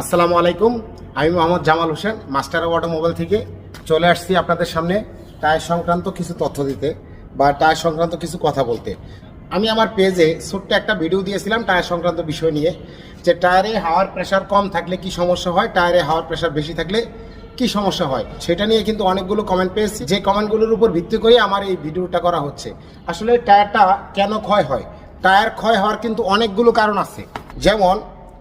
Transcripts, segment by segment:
আসসালামু আলাইকুম, আমি মোহাম্মদ জামাল হোসেন, মাস্টার অটোমোবাইল থেকে চলে আসছি আপনাদের সামনে টায়ার সংক্রান্ত কিছু তথ্য দিতে বা টায়ার সংক্রান্ত কিছু কথা বলতে। আমি আমার পেজে ছোট্ট একটা ভিডিও দিয়েছিলাম টায়ার সংক্রান্ত বিষয় নিয়ে, যে টায়ারে হাওয়ার প্রেশার কম থাকলে কি সমস্যা হয় টায়ারে হাওয়ার প্রেশার বেশি থাকলে কি সমস্যা হয়, সেটা নিয়ে কিন্তু অনেকগুলো কমেন্ট পেয়েছি। যে কমেন্টগুলোর উপর ভিত্তি করে আমার এই ভিডিওটা করা হচ্ছে। আসলে টায়ারটা কেন ক্ষয় হয়? টায়ার ক্ষয় হওয়ার কিন্তু অনেকগুলো কারণ আছে। যেমন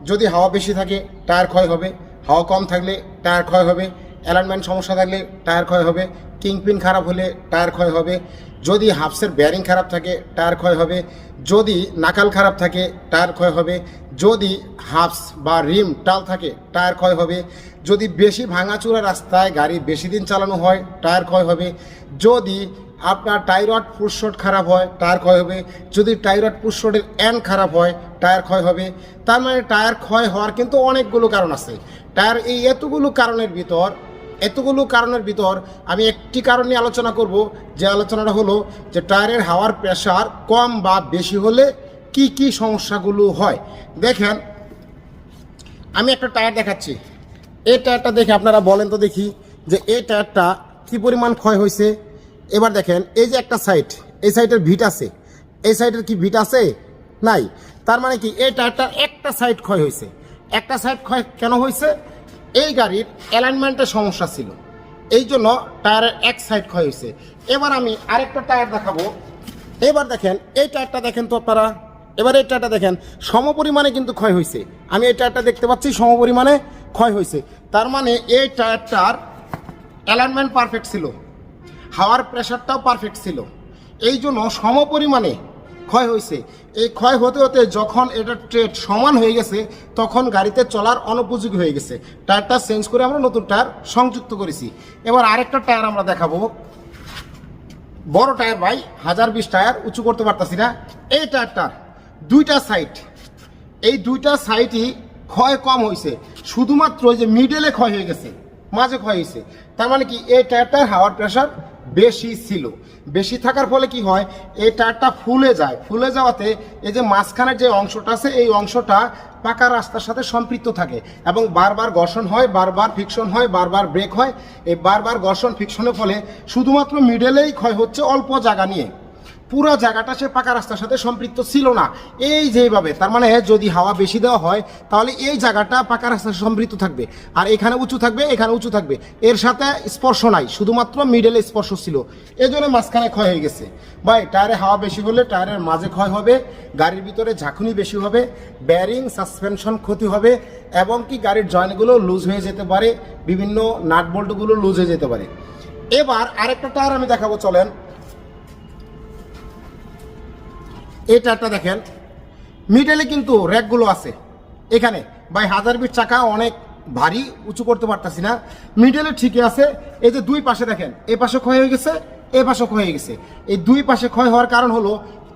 যদি হাওয়া বেশি থাকে, টায়ার ক্ষয় হবে। হাওয়া কম থাকলে টায়ার ক্ষয় হবে। অ্যালাইনমেন্ট সমস্যা থাকলে টায়ার ক্ষয় হবে। কিংপিন খারাপ হলে টায়ার ক্ষয় হবে। যদি হাফসের বেয়ারিং খারাপ থাকে, টায়ার ক্ষয় হবে। যদি নাকাল খারাপ থাকে, টায়ার ক্ষয় হবে। যদি হাফস বা রিম টাল থাকে, টায়ার ক্ষয় হবে। যদি বেশি ভাঙাচুরা রাস্তায় গাড়ি বেশি দিন চালানো হয়, টায়ার ক্ষয় হবে। যদি আপনার টাইরয়েড ফুটশট খারাপ হয়, টায়ার ক্ষয় হবে। যদি টাইরয়েড ফুটশটের এন খারাপ হয়, টায়ার ক্ষয় হবে। তার মানে টায়ার ক্ষয় হওয়ার কিন্তু অনেকগুলো কারণ আছে। টায়ার এই এতগুলো কারণের ভিতর এতগুলো কারণের ভিতর আমি একটি কারণ নিয়ে আলোচনা করব। যে আলোচনাটা হলো যে টায়ারের হাওয়ার প্রেশার কম বা বেশি হলে কি কি সমস্যাগুলো হয়। দেখেন, আমি একটা টায়ার দেখাচ্ছি। এই টায়ারটা দেখে আপনারা বলেন তো দেখি যে এই টায়ারটা কি পরিমাণ ক্ষয় হয়েছে। এবার দেখেন, এই যে একটা সাইড, এই সাইডের ভিট আছে। এই সাইডের কি ভিট আছে? নাই। তার মানে কি, এই টায়ারটার একটা সাইড ক্ষয় হয়েছে। একটা সাইড ক্ষয় কেন হয়েছে? এই গাড়ির অ্যালাইনমেন্টের সমস্যা ছিল। এই জন্য টায়ারের এক সাইড ক্ষয় হয়েছে। এবার আমি আরেকটা টায়ার দেখাবো। এবার দেখেন, এই টায়ারটা দেখেন তো আপনারা? এবার এই টায়ারটা দেখেন, সমপরিমাণে কিন্তু ক্ষয় হয়েছে। আমি এই টায়ারটা দেখতে পাচ্ছি, সমপরিমাণে ক্ষয় হয়েছে। তার মানে এই টায়ারটার অ্যালাইনমেন্ট পারফেক্ট ছিল। হাওয়ার প্রেশারটাও পারফেক্ট ছিল। এই জন্য সমপরিমাণে ক্ষয় হয়েছে এই ক্ষয় হতে হতে যখন এটা ট্রেড সমান হয়ে গেছে, তখন গাড়িতে চলার অনুপযোগী হয়ে গেছে। টায়ারটা চেঞ্জ করে আমরা নতুন টায়ার সংযুক্ত করেছি। এবার আরেকটা টায়ার আমরা দেখাবো। বড় টায়ার ভাই, হাজার বিশ টায়ার, উঁচু করতে পারতাছি না। এই টায়ারটার দুইটা সাইড এই দুইটা সাইডই ক্ষয় কম হয়েছে শুধুমাত্র যে মিডলে ক্ষয় হয়ে গেছে, মাঝে ক্ষয় হয়েছে তার মানে কি? এই টায়ারটার হাওয়ার প্রেশার বেশি ছিল। বেশি থাকার ফলে কি হয়, এই টায়ারটা ফুলে যায়। ফুলে যাওয়াতে এই যে মাঝখানের যে অংশটা আছে, এই অংশটা পাকা রাস্তার সাথে সম্পৃক্ত থাকে এবং বারবার ঘর্ষণ হয়, বারবার ফিকশন হয়, বারবার ব্রেক হয়। এই বারবার ঘর্ষণ ফিকশনের ফলে শুধুমাত্র মিডলেই ক্ষয় হচ্ছে অল্প জায়গা নিয়ে। পুরো জায়গাটা সে পাকা রাস্তার সাথে সম্পৃক্ত ছিল না। এই যেভাবে তার মানে যদি হাওয়া বেশি দেওয়া হয়, তাহলে এই জায়গাটা পাকা রাস্তার সম্পৃক্ত থাকবে। আর এখানে উঁচু থাকবে, এখানে উঁচু থাকবে। এর সাথে স্পর্শ নাই, শুধুমাত্র মিডলে স্পর্শ ছিল। এই জন্য মাঝখানে ক্ষয় হয়ে গেছে। ভাই, টায়ারে হাওয়া বেশি হলে টায়ারের মাঝে ক্ষয় হবে, গাড়ির ভিতরে ঝাঁকুনি বেশি হবে ব্যারিং সাসপেনশন ক্ষতি হবে, এবং কি গাড়ির জয়েন্টগুলো লুজ হয়ে যেতে পারে, বিভিন্ন নাট বল্টগুলো লুজ হয়ে যেতে পারে। এবার আরেকটা টায়ার আমি দেখাবো, চলেন। এই টায়ারটা দেখেন। মিডলে কিন্তু র্যাকগুলো আছে। এখানে, ভাই, হাজার বিট চাকা অনেক ভারী, উঁচু করতে পারতাছি না। মিডেলে ঠিকই আছে। এই যে দুই পাশে দেখেন, এ পাশে ক্ষয় হয়ে গেছে, এ পাশে ক্ষয় হয়ে গেছে। এই দুই পাশে ক্ষয় হওয়ার কারণ হলো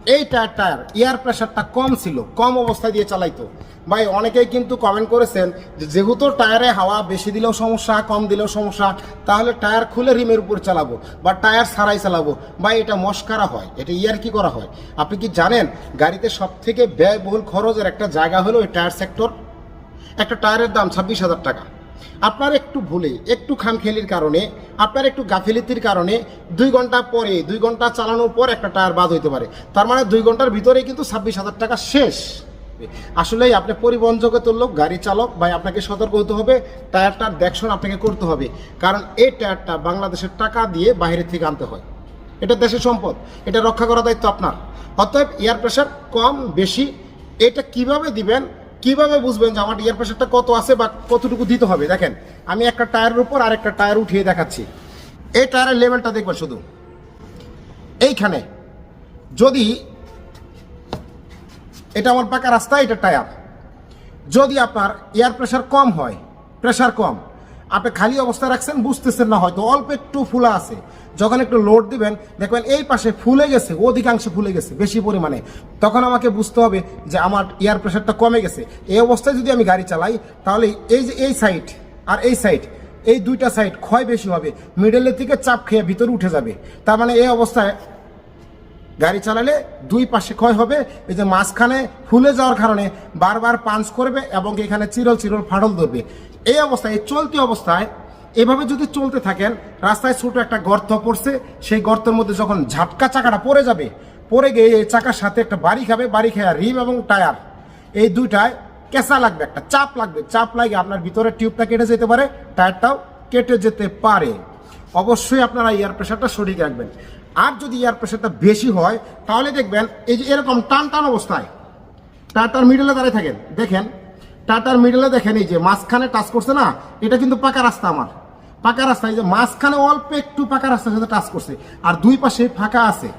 এই টায়ার টায়ার এয়ার প্রেশারটা কম ছিল, কম অবস্থায় দিয়ে চালাইতো। ভাই, অনেকেই কিন্তু কমেন্ট করেছেন যেহেতু টায়ারে হাওয়া বেশি দিলেও সমস্যা, কম দিলেও সমস্যা, তাহলে টায়ার খুলে রিমের উপর চালাবো বা টায়ার ছাড়াই চালাবো। বা এটা মস্কারা হয়, এটা ইয়ার কি করা হয়? আপনি কি জানেন গাড়িতে সব থেকে ব্যয়বহুল খরচের একটা জায়গা হলো এই টায়ার সেক্টর একটা টায়ারের দাম ছাব্বিশ হাজার টাকা। আপনার একটু ভুলে, একটু খামখেলির কারণে, আপনার একটু গাফিলিতির কারণে দুই ঘণ্টা পরে, দুই ঘণ্টা চালানোর পর একটা টায়ার বাদ হইতে পারে। তার মানে দুই ঘণ্টার ভিতরেই কিন্তু ছাব্বিশ হাজার টাকা শেষ। আসলেই আপনি পরিবহন জগতের লোক, গাড়ি চালক, ভাই, আপনাকে সতর্ক হতে হবে, টায়ারটার দেখশন আপনাকে করতে হবে। কারণ এই টায়ারটা বাংলাদেশের টাকা দিয়ে বাইরে থেকে আনতে হয়। এটা দেশের সম্পদ, এটা রক্ষা করার দায়িত্ব আপনার। অতএব এয়ার প্রেশার কম, বেশি, এটা কীভাবে দিবেন কীভাবে বুঝবেন যে আমার এয়ার প্রেশারটা কত আছে বা কতটুকু দিতে হবে? দেখেন, আমি একটা টায়ারের উপর আর একটা টায়ার উঠিয়ে দেখাচ্ছি। এই টায়ারের লেভেলটা দেখবেন শুধু। এইখানে, যদি এটা আমার পাকা রাস্তা, এটা টায়ার যদি আপনার এয়ার প্রেশার কম হয় প্রেশার কম আপনি খালি অবস্থায় রাখছেন, বুঝতেছেন না হয়তো, অল্প একটু ফুলা আছে। যখন একটু লোড দিবেন, দেখবেন এই পাশে ফুলে গেছে, অধিকাংশ ফুলে গেছে, বেশি পরিমাণে। তখন আমাকে বুঝতে হবে যে আমার এয়ার প্রেশারটা কমে গেছে। এই অবস্থায় যদি আমি গাড়ি চালাই, তাহলে এই যে এই সাইড আর এই সাইড এই দুইটা সাইড ক্ষয় বেশি হবে। মিডলের থেকে চাপ খেয়ে ভিতরে উঠে যাবে। তার মানে এই অবস্থায় গাড়ি চালালে দুই পাশে ক্ষয় হবে। এই যে মাঝখানে ফুলে যাওয়ার কারণে বারবার পাঞ্চ করবে এবং এখানে চিরল চিরল ফাটল ধরবে। এই অবস্থায়, এই চলতি অবস্থায় এভাবে যদি চলতে থাকেন, রাস্তায় ছোট একটা গর্ত পড়ছে, সেই গর্তের মধ্যে যখন ঝাটকা চাকাটা পড়ে যাবে, পড়ে গিয়ে এই চাকার সাথে একটা বাড়ি খাবে, বাড়ি খেয়ে রিম এবং টায়ার। এই দুইটায় কেঁচা লাগবে একটা, চাপ লাগবে, চাপ লাগে আপনার ভিতরে টিউবটা কেটে যেতে পারে, টায়ারটাও কেটে যেতে পারে। অবশ্যই আপনারা এয়ার প্রেশারটা সঠিক রাখবেন। আর যদি এয়ার প্রেশারটা বেশি হয়, তাহলে দেখবেন এই যে এরকম টান টান অবস্থায় টাটার মিডলে দাঁড়িয়ে থাকেন। দেখেন টাটার মিডলে দেখেন এই যে মাঝখানে টাচ করছে না, এটা কিন্তু পাকা রাস্তা আমার। পাকা রাস্তা, এই যে মাঝখানে অল্প একটু পাকা রাস্তার সাথে টাচ করছে, আর দুই পাশে ফাঁকা আছে।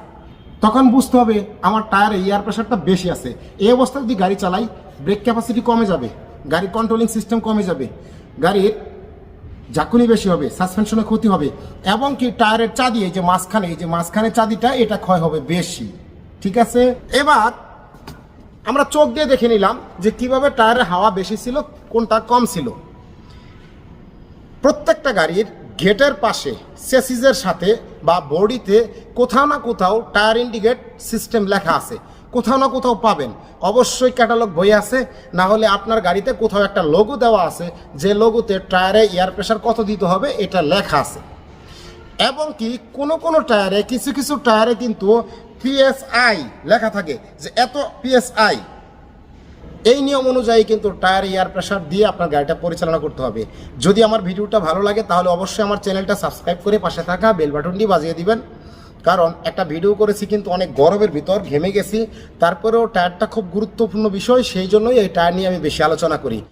তখন বুঝতে হবে আমার টায়ারে এয়ার প্রেশারটা বেশি আছে। এই অবস্থায় যদি গাড়ি চালাই ব্রেক ক্যাপাসিটি কমে যাবে, গাড়ির কন্ট্রোলিং সিস্টেম কমে যাবে। গাড়ির ঝাঁকুনি বেশি হবে সাসপেনশনে ক্ষতি হবে, এবং কি টায়ারের চাঁদি, এই যে মাঝখানে, এই যে মাঝখানে চাঁদিটা, এটা ক্ষয় হবে বেশি। ঠিক আছে? এবার আমরা চোখ দিয়ে দেখে নিলাম যে কীভাবে টায়ারের হাওয়া বেশি ছিল, কোনটা কম ছিল। প্রত্যেকটা গাড়ির গেটের পাশে, সেসিজের সাথে বা বডিতে কোথাও না কোথাও টায়ার ইন্ডিকেট সিস্টেম লেখা আছে। কোথাও না কোথাও পাবেন। অবশ্যই ক্যাটালগ বই আছে, না হলে আপনার গাড়িতে কোথাও একটা লোগো দেওয়া আছে, যে লোগোতে টায়ারে এয়ার প্রেশার কত দিতে হবে, এটা লেখা আছে। এবং কি, কোনো কোনো টায়ারে কিছু কিছু টায়ারে কিন্তু পিএসআই লেখা থাকে, যে এত পিএসআই এই নিয়ম অনুযায়ী কিন্তু টায়ার এয়ার প্রেশার দিয়ে আপনার গাড়িটা পরিচালনা করতে হবে। যদি আমার ভিডিওটা ভালো লাগে, তাহলে অবশ্যই আমার চ্যানেলটা সাবস্ক্রাইব করে পাশে থাকা বেল বাটনটি বাজিয়ে দিবেন। কারণ একটা ভিডিও করেছি কিন্তু অনেক গরমের ভিতর, ঘেমে গেছি। তারপরেও টায়ারটা খুব গুরুত্বপূর্ণ বিষয়, সেই জন্যই এই টায়ার নিয়ে আমি বেশি আলোচনা করি।